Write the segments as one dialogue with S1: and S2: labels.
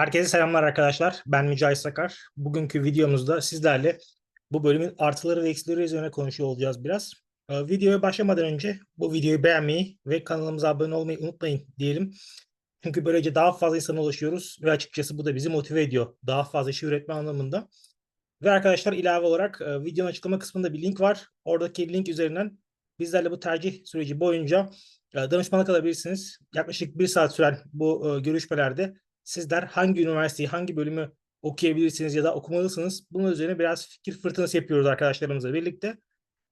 S1: Herkese selamlar arkadaşlar. Ben Mücahit Sakar. Bugünkü videomuzda sizlerle bu bölümün artıları ve eksileri üzerine konuşuyor olacağız biraz. Ee, videoya başlamadan önce bu videoyu beğenmeyi ve kanalımıza abone olmayı unutmayın diyelim. Çünkü böylece daha fazla insana ulaşıyoruz ve açıkçası bu da bizi motive ediyor. Daha fazla şey üretme anlamında. Ve arkadaşlar ilave olarak e, videonun açıklama kısmında bir link var. Oradaki link üzerinden bizlerle bu tercih süreci boyunca e, danışmanlık alabilirsiniz. Yaklaşık bir saat süren bu e, görüşmelerde sizler hangi üniversiteyi, hangi bölümü okuyabilirsiniz ya da okumalısınız. Bunun üzerine biraz fikir fırtınası yapıyoruz arkadaşlarımızla birlikte.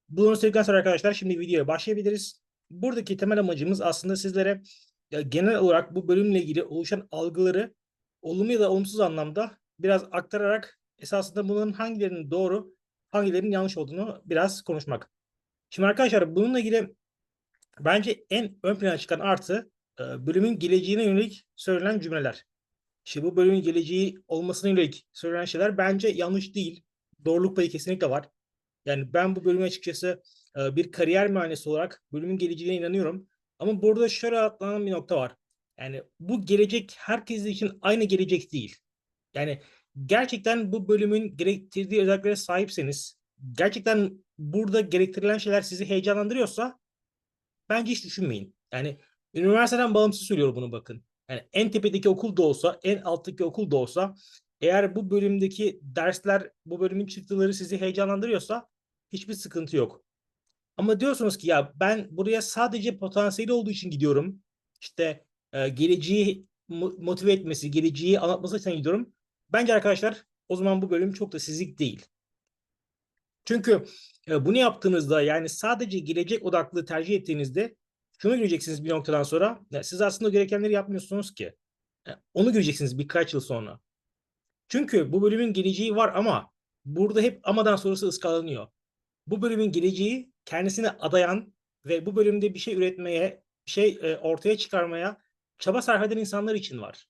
S1: Bunu söyledikten sonra arkadaşlar şimdi videoya başlayabiliriz. Buradaki temel amacımız aslında sizlere genel olarak bu bölümle ilgili oluşan algıları olumlu ya da olumsuz anlamda biraz aktararak esasında bunların hangilerinin doğru, hangilerinin yanlış olduğunu biraz konuşmak. Şimdi arkadaşlar bununla ilgili bence en ön plana çıkan artı e, bölümün geleceğine yönelik söylenen cümleler. Şimdi bu bölümün geleceği olmasına yönelik söylenen şeyler bence yanlış değil. Doğruluk payı kesinlikle var. Yani ben bu bölüme açıkçası e, bir kariyer mühendisi olarak bölümün geleceğine inanıyorum. Ama burada şöyle atlanan bir nokta var. Yani bu gelecek herkes için aynı gelecek değil. Yani gerçekten bu bölümün gerektirdiği özelliklere sahipseniz, gerçekten burada gerektirilen şeyler sizi heyecanlandırıyorsa bence hiç düşünmeyin. Yani üniversiteden bağımsız söylüyorum bunu bakın. Yani en tepedeki okul da olsa, en alttaki okul da olsa eğer bu bölümdeki dersler, bu bölümün çıktıları sizi heyecanlandırıyorsa hiçbir sıkıntı yok. Ama diyorsunuz ki ya ben buraya sadece potansiyeli olduğu için gidiyorum. İşte e, geleceği motive etmesi, geleceği anlatması için gidiyorum. Bence arkadaşlar o zaman bu bölüm çok da sizlik değil. Çünkü e, bunu yaptığınızda yani sadece gelecek odaklı tercih ettiğinizde şunu göreceksiniz bir noktadan sonra. Ya siz aslında gerekenleri yapmıyorsunuz ki. Onu göreceksiniz birkaç yıl sonra. Çünkü bu bölümün geleceği var ama burada hep amadan sonrası ıskalanıyor. Bu bölümün geleceği kendisine adayan ve bu bölümde bir şey üretmeye, bir şey e, ortaya çıkarmaya çaba sarf eden insanlar için var.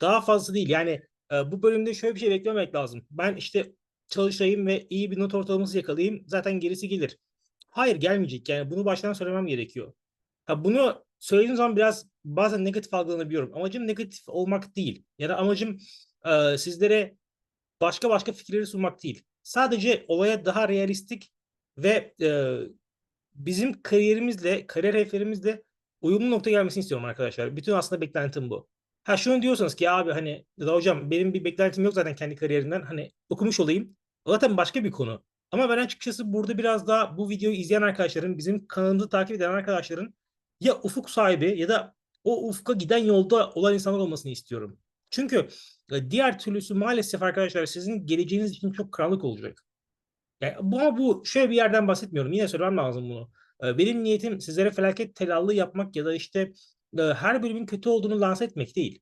S1: Daha fazla değil. Yani e, bu bölümde şöyle bir şey beklemek lazım. Ben işte çalışayım ve iyi bir not ortalaması yakalayayım. Zaten gerisi gelir. Hayır gelmeyecek. Yani bunu baştan söylemem gerekiyor. Ha, bunu söylediğim zaman biraz bazen negatif algılanabiliyorum. Amacım negatif olmak değil. Ya da amacım e, sizlere başka başka fikirleri sunmak değil. Sadece olaya daha realistik ve e, bizim kariyerimizle, kariyer hedeflerimizle uyumlu nokta gelmesini istiyorum arkadaşlar. Bütün aslında beklentim bu. Ha şunu diyorsanız ki abi hani da hocam benim bir beklentim yok zaten kendi kariyerimden. Hani okumuş olayım. Zaten başka bir konu. Ama ben açıkçası burada biraz daha bu videoyu izleyen arkadaşların, bizim kanalımızı takip eden arkadaşların ya ufuk sahibi ya da o ufka giden yolda olan insanlar olmasını istiyorum. Çünkü e, diğer türlüsü maalesef arkadaşlar sizin geleceğiniz için çok karanlık olacak. Yani ama bu şöyle bir yerden bahsetmiyorum. Yine söylemem lazım bunu. E, benim niyetim sizlere felaket telallı yapmak ya da işte e, her bölümün kötü olduğunu lanse etmek değil.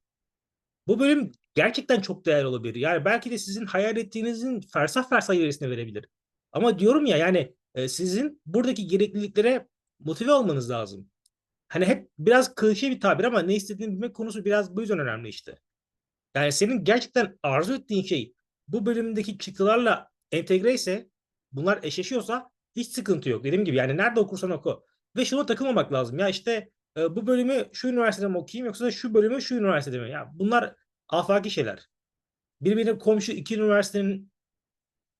S1: Bu bölüm gerçekten çok değerli olabilir. Yani belki de sizin hayal ettiğinizin fersah fersah ilerisine verebilir. Ama diyorum ya yani e, sizin buradaki gerekliliklere motive olmanız lazım. Hani hep biraz klişe bir tabir ama ne istediğini bilmek konusu biraz bu yüzden önemli işte. Yani senin gerçekten arzu ettiğin şey bu bölümdeki çıktılarla entegre ise bunlar eşleşiyorsa hiç sıkıntı yok. Dediğim gibi yani nerede okursan oku. Ve şuna takılmamak lazım. Ya işte e, bu bölümü şu üniversitede mi okuyayım yoksa şu bölümü şu üniversitede mi? Ya bunlar afaki şeyler. Birbirine komşu iki üniversitenin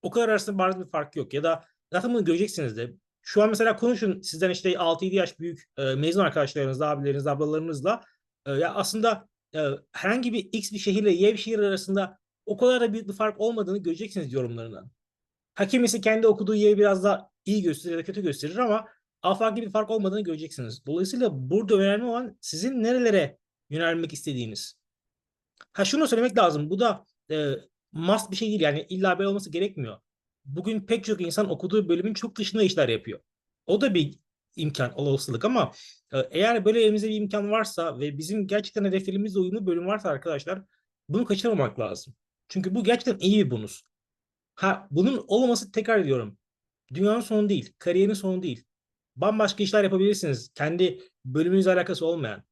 S1: o kadar arasında bariz bir fark yok. Ya da zaten bunu göreceksiniz de. Şu an mesela konuşun sizden işte 6-7 yaş büyük e, mezun arkadaşlarınızla, abileriniz, ablalarınızla. E, ya aslında e, herhangi bir X bir şehirle Y bir şehir arasında o kadar da büyük bir fark olmadığını göreceksiniz yorumlarından. Ha kimisi kendi okuduğu yeri biraz daha iyi gösterir ya da kötü gösterir ama afaki bir fark olmadığını göreceksiniz. Dolayısıyla burada önemli olan sizin nerelere yönelmek istediğiniz. Ha şunu söylemek lazım. Bu da e, must bir şey değil. Yani illa böyle olması gerekmiyor. Bugün pek çok insan okuduğu bölümün çok dışında işler yapıyor. O da bir imkan, olasılık ama e, eğer böyle elimizde bir imkan varsa ve bizim gerçekten hedeflerimizle uyumlu bölüm varsa arkadaşlar bunu kaçırmamak lazım. Çünkü bu gerçekten iyi bir bonus. Ha bunun olmaması tekrar ediyorum. Dünyanın sonu değil, kariyerin sonu değil. Bambaşka işler yapabilirsiniz. Kendi bölümünüzle alakası olmayan.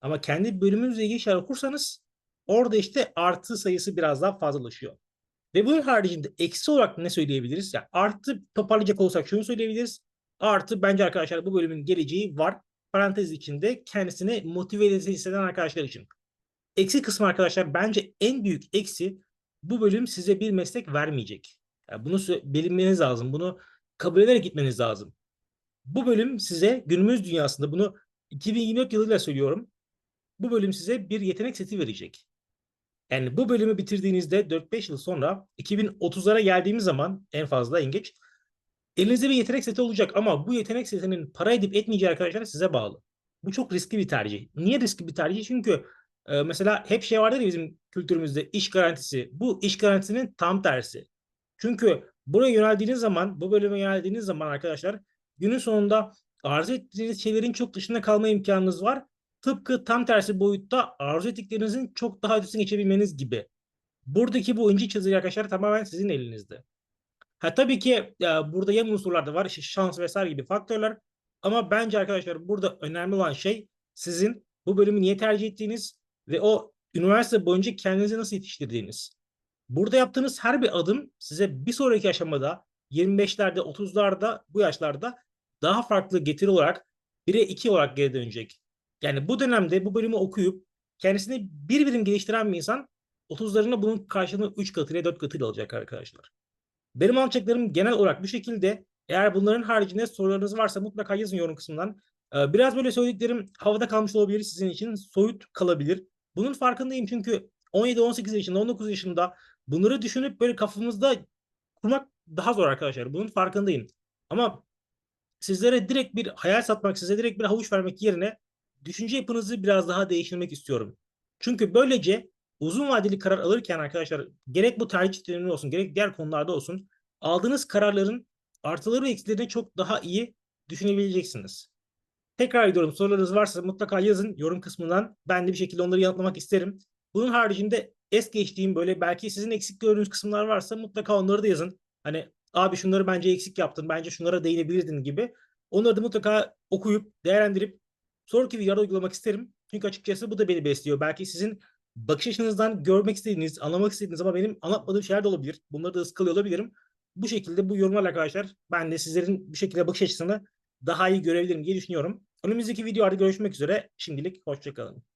S1: Ama kendi bölümünüzle ilgili şeyler okursanız Orada işte artı sayısı biraz daha fazlalaşıyor. Ve bunun haricinde eksi olarak ne söyleyebiliriz? Yani artı toparlayacak olursak şunu söyleyebiliriz. Artı bence arkadaşlar bu bölümün geleceği var. Parantez içinde kendisini motive hisseden arkadaşlar için. Eksi kısmı arkadaşlar bence en büyük eksi bu bölüm size bir meslek vermeyecek. Yani bunu bilmeniz lazım. Bunu kabul ederek gitmeniz lazım. Bu bölüm size günümüz dünyasında bunu 2024 yılıyla söylüyorum. Bu bölüm size bir yetenek seti verecek. Yani bu bölümü bitirdiğinizde 4-5 yıl sonra 2030'lara geldiğimiz zaman en fazla en geç elinizde bir yetenek seti olacak ama bu yetenek setinin para edip etmeyeceği arkadaşlar size bağlı. Bu çok riskli bir tercih. Niye riskli bir tercih? Çünkü e, mesela hep şey vardır ya bizim kültürümüzde iş garantisi. Bu iş garantisinin tam tersi. Çünkü buraya yöneldiğiniz zaman, bu bölüme yöneldiğiniz zaman arkadaşlar günün sonunda arzu ettiğiniz şeylerin çok dışında kalma imkanınız var. Tıpkı tam tersi boyutta arzu ettiklerinizin çok daha ötesine geçebilmeniz gibi. Buradaki bu ince çizgi arkadaşlar tamamen sizin elinizde. Ha tabii ki ya, burada yan unsurlar da var. işte şans vesaire gibi faktörler. Ama bence arkadaşlar burada önemli olan şey sizin bu bölümü niye tercih ettiğiniz ve o üniversite boyunca kendinizi nasıl yetiştirdiğiniz. Burada yaptığınız her bir adım size bir sonraki aşamada 25'lerde, 30'larda, bu yaşlarda daha farklı getiri olarak 1'e 2 olarak geri dönecek. Yani bu dönemde bu bölümü okuyup kendisini bir birim geliştiren bir insan 30'larında bunun karşılığını 3 katıyla 4 katıyla alacak arkadaşlar. Benim anlatacaklarım genel olarak bu şekilde. Eğer bunların haricinde sorularınız varsa mutlaka yazın yorum kısmından. Ee, Biraz böyle söylediklerim havada kalmış olabilir sizin için. Soyut kalabilir. Bunun farkındayım çünkü 17-18 yaşında, 19 yaşında bunları düşünüp böyle kafamızda kurmak daha zor arkadaşlar. Bunun farkındayım. Ama sizlere direkt bir hayal satmak, size direkt bir havuç vermek yerine düşünce yapınızı biraz daha değiştirmek istiyorum. Çünkü böylece uzun vadeli karar alırken arkadaşlar gerek bu tercih dönemi olsun gerek diğer konularda olsun aldığınız kararların artıları ve eksilerini çok daha iyi düşünebileceksiniz. Tekrar ediyorum sorularınız varsa mutlaka yazın yorum kısmından. Ben de bir şekilde onları yanıtlamak isterim. Bunun haricinde es geçtiğim böyle belki sizin eksik gördüğünüz kısımlar varsa mutlaka onları da yazın. Hani abi şunları bence eksik yaptın, bence şunlara değinebilirdin gibi. Onları da mutlaka okuyup, değerlendirip sonraki videoda uygulamak isterim. Çünkü açıkçası bu da beni besliyor. Belki sizin bakış açınızdan görmek istediğiniz, anlamak istediğiniz ama benim anlatmadığım şeyler de olabilir. Bunları da ıskalıyor olabilirim. Bu şekilde bu yorumlarla arkadaşlar ben de sizlerin bu şekilde bakış açısını daha iyi görebilirim diye düşünüyorum. Önümüzdeki videolarda görüşmek üzere. Şimdilik hoşçakalın.